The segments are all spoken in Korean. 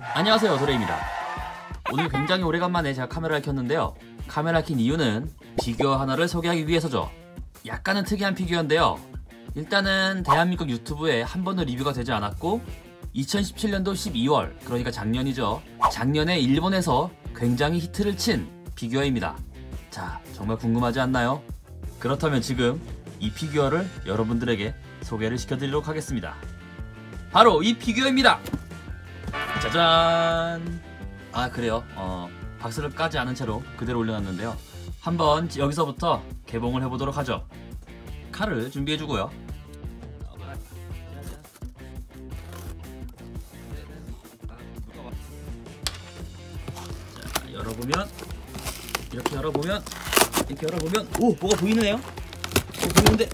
안녕하세요 도레입니다. 오늘 굉장히 오래간만에 제가 카메라를 켰는데요. 카메라 킨 이유는 피규어 하나를 소개하기 위해서죠. 약간은 특이한 피규어인데요. 일단은 대한민국 유튜브에 한 번도 리뷰가 되지 않았고 2017년도 12월 그러니까 작년이죠. 작년에 일본에서 굉장히 히트를 친 피규어입니다. 자 정말 궁금하지 않나요? 그렇다면 지금 이 피규어를 여러분들에게 소개를 시켜드리도록 하겠습니다. 바로 이 피규어입니다 짜잔. 아 그래요? 어 박스를 까지 않은 채로 그대로 올려놨는데요. 한번 여기서부터 개봉을 해보도록 하죠. 칼을 준비해주고요. 자 열어보면 이렇게 열어보면 이렇게 열어보면 오 뭐가 보이네요? 어, 보이는데?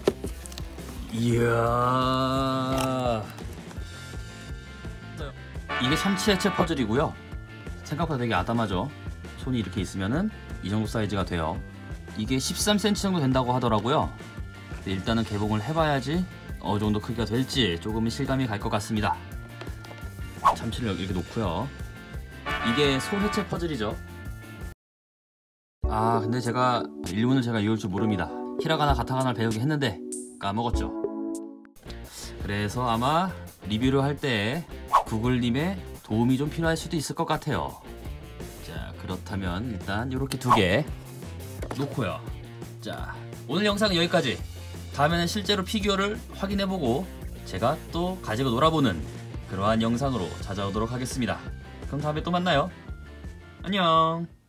이야 이게 참치 해체 퍼즐이고요. 생각보다 되게 아담하죠? 손이 이렇게 있으면은 이 정도 사이즈가 돼요. 이게 13cm 정도 된다고 하더라고요. 일단은 개봉을 해봐야지 어느 정도 크기가 될지 조금은 실감이 갈 것 같습니다. 참치를 이렇게 놓고요. 이게 손 해체 퍼즐이죠? 아 근데 제가 일본을 제가 이럴 줄 모릅니다. 히라가나 가타가나를 배우긴 했는데 까먹었죠. 그래서 아마 리뷰를 할 때 구글님의 도움이 좀 필요할 수도 있을 것 같아요. 자 그렇다면 일단 이렇게 두 개 놓고요. 자 오늘 영상은 여기까지. 다음에는 실제로 피규어를 확인해보고 제가 또 가지고 놀아보는 그러한 영상으로 찾아오도록 하겠습니다. 그럼 다음에 또 만나요. 안녕